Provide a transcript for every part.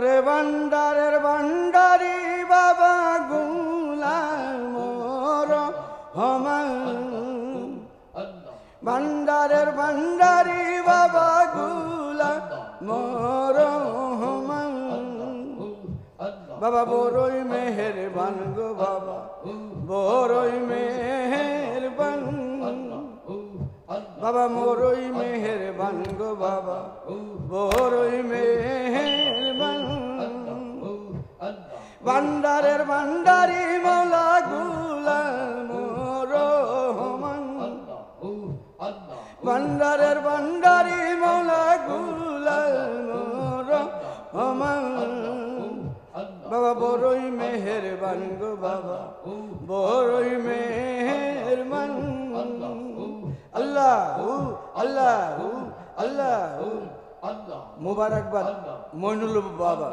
ওরে ভান্ডারের ভান্ডারি বাবা গুলামর হমান ভান্ডারের ভান্ডারি বাবা গুলামর হমান বাবা বড়ই মেহের গো বাবা, বড়ই মেহের বাবা মোরই মেহের গো বাবা, বড়ই মেহের ভান্ডারের ভান্ডারি মৌলা গুলাম রহমান ভান্ডারের ভান্ডারি মৌলা গুলাম রহমান বাবা, বড়ই মেহের গো বাবা, বড়ই মেহের আল্লাহ আল্লাহ আল্লাহ। মুবারকবাদ, মইনুল বাবা।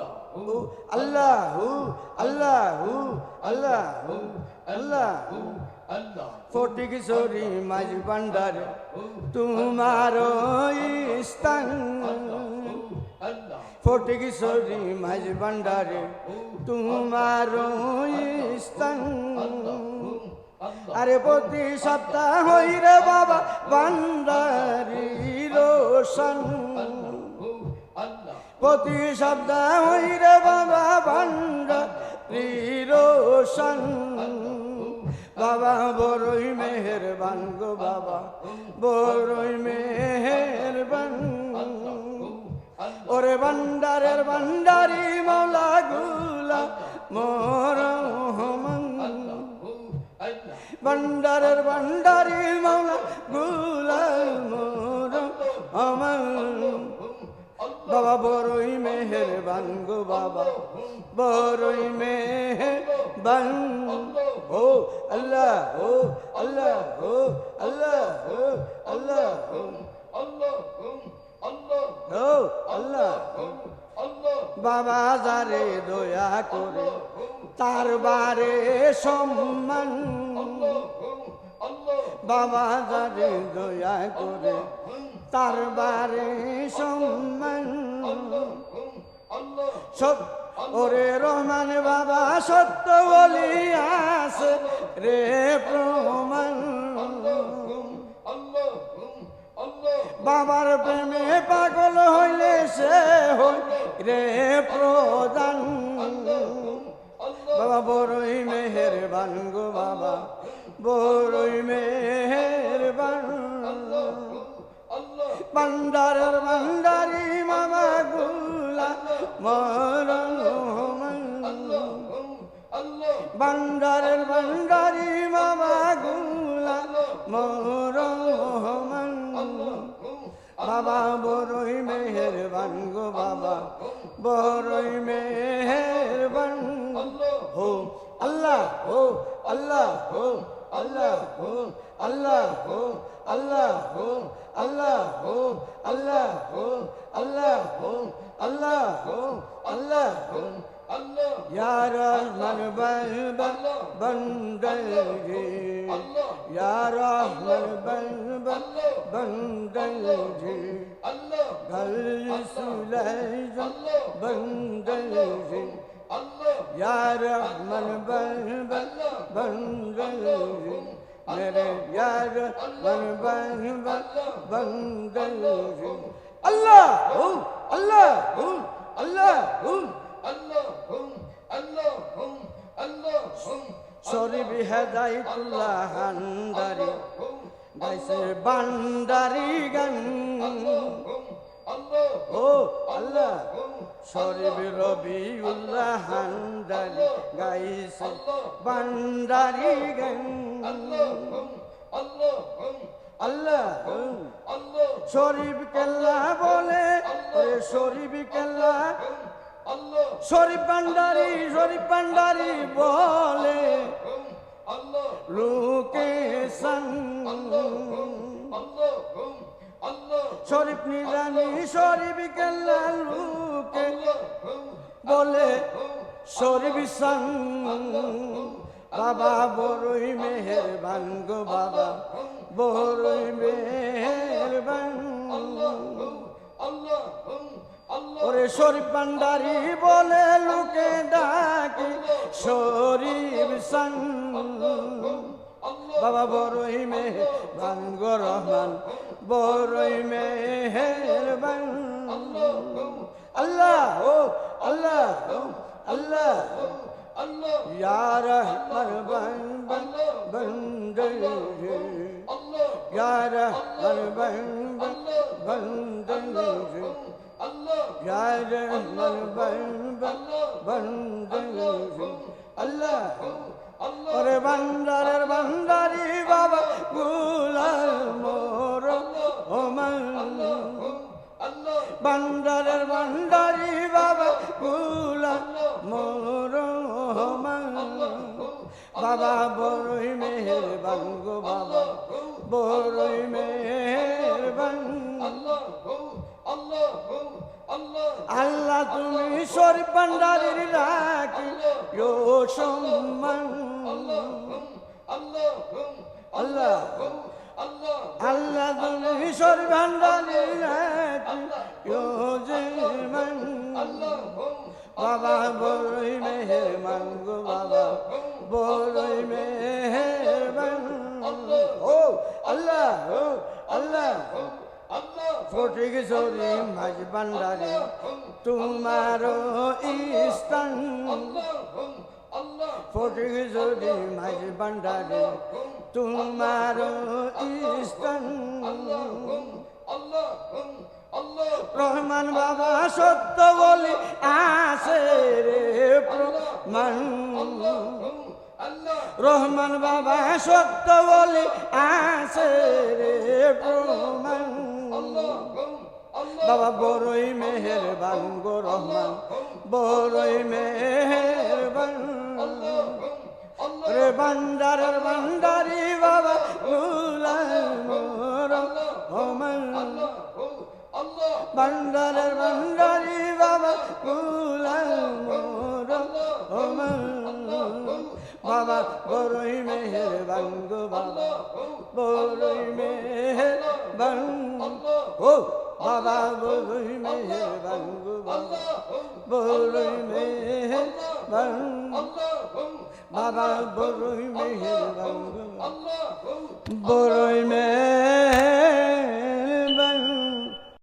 আল্লাহ আল্লাহ আল্লাহ আল্লাহ ফটিক সরি মাঝ ভান্ডার তোমার স্থান। ফটিক সরি মাঝ ভান্ডারে তোমার স্থান। আরে প্রতি সপ্তাহ হইরে বাবা ভান্ডারি রোশন। প্রতি সপ্তাহ হইরে বাবা ভান্ডারি রোশন বাবা, বড়ই মেহেরবান গো বাবা, বড়ই মেহেরবান। ওরে ভান্ডারের ভান্ডারি মৌলা গুলা, মোর ভান্ডারের ভান্ডারি মৌলা গুলা, মোর আমার বড়ই মেহেরবান গো বাবা বড়ই মেহেরবান। ও আল্লাহ ও আল্লাহ ও আল্লাহ ও আল্লাহ। ও আল্লাহ। বাবা যারে দয়া করে, তার বারে সম্মান। বাবা যারে দয়া করে, তার বারে সম্মান। সত ওরে রহমান বাবা, সত্য বলি আছে রে প্রমাণ বাবার প্রেমে পাগল হইলে সে হই রে প্রদান বাবা, বড়ই মেহেরবান গো বাবা, বড়ই মেহেরবান। ভান্ডারের ভান্ডারি ভান্ডারের ভান্ডারি মামা গুলা মরণ বাবা বড়ই মেহেরবান গো বাবা বড়ই মেহেরবান হো আল্লাহ হো আল্লাহ হো আল্লাহ হো আল্লাহ হো আল্লাহ হো আল্লাহ হো আল্লাহ হো আল্লাহ হো আল্লাহ হো আল্লাহ হো يا رحمن بلب بندلجي يا رحمن بلب بندلجي قل سليج بندلجي يا رحمن بلب بندلجي میرے یار بن بن بندلجي الله الله الله الله শরীফ তুল্লা হান্দারি। গাইসের বান্দারি গান। ও আল্লাহ শরীফ রবি উল্লাহ হান্দারি। গাইসের বান্দারি গান। আল্লাহ শরীফ কেল্লা বলে শরীফ কেল্লা শরীফ ভান্ডারি শরীফ ভান্ডারি বলে লোকে শরীফ নিজানি শরীফ কেল্লা লোকে বলে শরীফ সাং বাবা বড়ই মেহেরবান গো বাবা বড়ই মেহেরবান শরীফ ভান্ডারি বলে লোকে ডাকি, শরীফ সান বাবা বড়ই মে ভাঙ্গ রহমান বড়ই মেহেরবান আল্লাহ ও আল্লাহ আল্লাহ ইয়া রহমান বন বন বন বন আল্লাহ। ওরে বান্দারের বান্দারি বাবা গুলাল মোর। ও বান্দারের বান্দারি বাবা ভান্ডারির রাখি ও সম্মান। আল্লাহ আল্লাহ তুমি শরীফ ভান্ডারির রাখি ও জমান বাবা বড়ই মেহেরবান গো বাবা, বড়ই মেহেরবান। ও আল্লাহ ও আল্লাহ। ফটিক সরি মাঝ ভান্ডারে তোমার ইস্তান ফটিক সরি মাঝ ভান্ডারে তোমার ইস্তান রহমান বাবা সত্য বলি আসে রে প্রমাণ রহমান বাবা সত্য বলি আসে রে প্রমাণ বাবা বড়ই মেহেরবান গো রহমান, বড়ই মেহেরবান। রে বান্দারের বান্দারি বাবা রহমান। বান্দারের বান্দারি বাবা রহমান। বাবা, বড়ই মেহেরবান গো বাবা, বড়ই মেহেরবান ও বাবা, বড়ই মেহেরবান গো বাবা, বড়ই মেহেরবান বাবা, বড়ই মেহেরবান গো বড়ই মেহেরবান